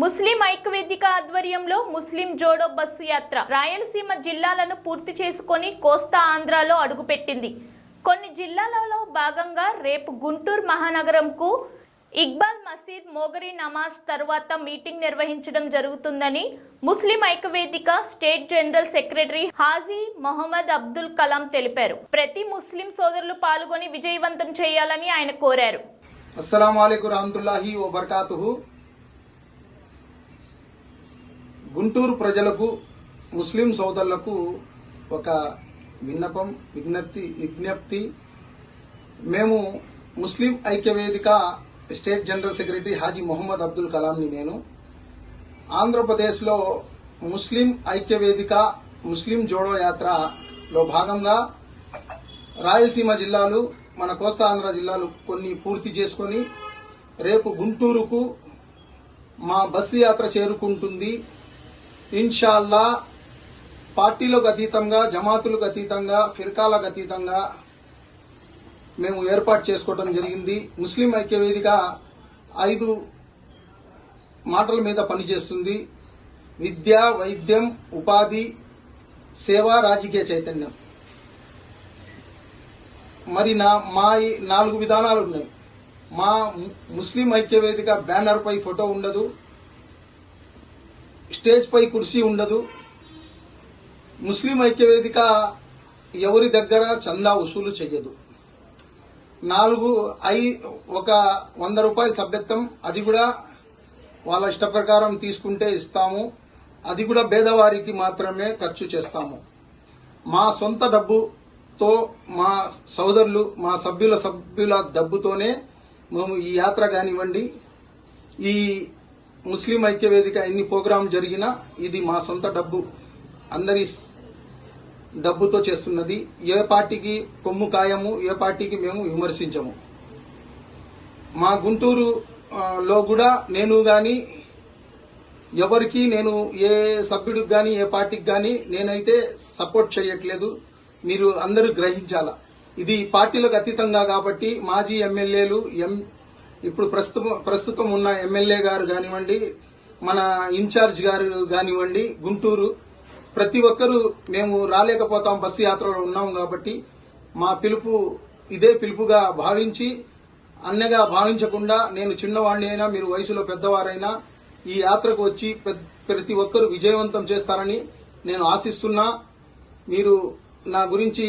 ముస్లిం ఐక్యవేదిక ఆధ్వర్యంలో ముస్లిం జోడో బస్సు యాత్ర రాయలసీమ జిల్లాలను పూర్తి చేసుకొని కోస్తా ఆంధ్రాలో అడుగుపెట్టింది. కొన్ని జిల్లాలలో భాగంగా రేపు గుంటూరు మహానగరంకు ఇక్బాల్ మసీద్ మోగరి నమాజ్ తర్వాత మీటింగ్ నిర్వహించడం జరుగుతుందని ముస్లిం ఐక్యవేదిక state general secretary Haji Mohammed Abdul Kalam తెలిపారు. ప్రతి ముస్లిం సోదరులు పాల్గొని విజయవంతం చేయాలని ఆయన కోరారు. అస్సలం అయికు రహమతుల్లాహి ఓ బర్కాతుహు గుంటూరు ప్రజలకు ముస్లిం సోదరులకు ఒక విన్నపం విజ్ఞప్తి విజ్ఞప్తి. మేము ముస్లిం ఐక్యవేదిక state general secretary Haji Mohammed Abdul కలాంని నేను. ఆంధ్రప్రదేశ్లో ముస్లిం ఐక్యవేదిక ముస్లిం జోడో యాత్రలో భాగంగా రాయలసీమ జిల్లాలు మన కోస్తా ఆంధ్ర జిల్లాలు కొన్ని పూర్తి చేసుకొని రేపు గుంటూరుకు మా బస్సు యాత్ర చేరుకుంటుంది. ఇన్షాల్లా పార్టీలకు అతీతంగా జమాతులకు అతీతంగా ఫిర్కాలకు అతీతంగా మేము ఏర్పాటు చేసుకోవడం జరిగింది. ముస్లిం ఐక్యవేదిక ఐదు మాటల మీద పనిచేస్తుంది. విద్య వైద్యం ఉపాధి సేవ రాజకీయ చైతన్యం. మరి నా మా ఈ నాలుగు విధానాలు ఉన్నాయి. మా ముస్లిం ఐక్యవేదిక బ్యానర్ పై ఫోటో ఉండదు. స్టేజ్ పై కుర్చీ ఉండదు. ముస్లిం ఐక్యవేదిక ఎవరి దగ్గర చందా వసూలు చెయ్యదు. నాలుగు ఐ ఒక వంద రూపాయల సభ్యత్వం అది కూడా వాళ్ళ ఇష్ట ప్రకారం తీసుకుంటే ఇస్తాము. అది కూడా పేదవారికి మాత్రమే ఖర్చు చేస్తాము. మా సొంత డబ్బుతో మా సోదరులు మా సభ్యుల సభ్యుల డబ్బుతోనే మేము ఈ యాత్ర కానివ్వండి ఈ ముస్లిం ఐక్య వేదిక ఎన్ని ప్రోగ్రాం జరిగినా ఇది మా సొంత డబ్బు. అందరి డబ్బుతో చేస్తున్నది. ఏ పార్టీకి కొమ్ము కాయము ఏ పార్టీకి మేము విమర్శించము. మా గుంటూరు లో కూడా నేను గాని ఎవరికి నేను ఏ సభ్యుడికి కానీ ఏ పార్టీకి కానీ నేనైతే సపోర్ట్ చేయట్లేదు. మీరు అందరూ గ్రహించాల? ఇది పార్టీలకు అతీతంగా కాబట్టి మాజీ ఎమ్మెల్యేలు ఎం ఇప్పుడు ప్రస్తుతం ప్రస్తుతం ఉన్న ఎమ్మెల్యే గారు కానివ్వండి మన ఇన్ఛార్జ్ గారు కానివ్వండి గుంటూరు ప్రతి ఒక్కరూ మేము రాలేకపోతాం బస్సు యాత్రలో ఉన్నాం కాబట్టి మా పిలుపు ఇదే పిలుపుగా భావించి అన్నగా భావించకుండా నేను చిన్నవాడిని అయినా మీరు వయసులో పెద్దవారైనా ఈ యాత్రకు వచ్చి ప్రతి ఒక్కరూ విజయవంతం చేస్తారని నేను ఆశిస్తున్నా. మీరు నా గురించి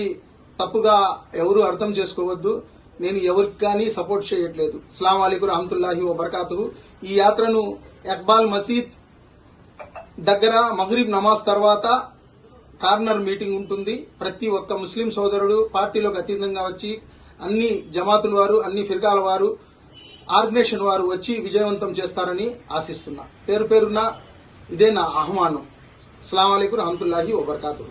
తప్పుగా ఎవరు అర్థం చేసుకోవద్దు. నేను ఎవరికి కానీ సపోర్ట్ చేయట్లేదు. ఇస్లాం అలీకు రహమతుల్లాహి వబర్కాతు ఈ యాత్రను ఎక్బాల్ మసీద్ దగ్గర మగరీబ్ నమాజ్ తర్వాత కార్నర్ మీటింగ్ ఉంటుంది. ప్రతి ఒక్క ముస్లిం సోదరుడు పార్టీలోకి అతీతంగా వచ్చి అన్ని జమాతుల వారు అన్ని ఫిర్కాల వారు ఆర్గనైజేషన్ వారు వచ్చి విజయవంతం చేస్తారని ఆశిస్తున్నా. పేరు పేరున ఇదే నా ఆహ్వానం. అస్సలం అయికు రహమతుల్లాహి వబర్కాతు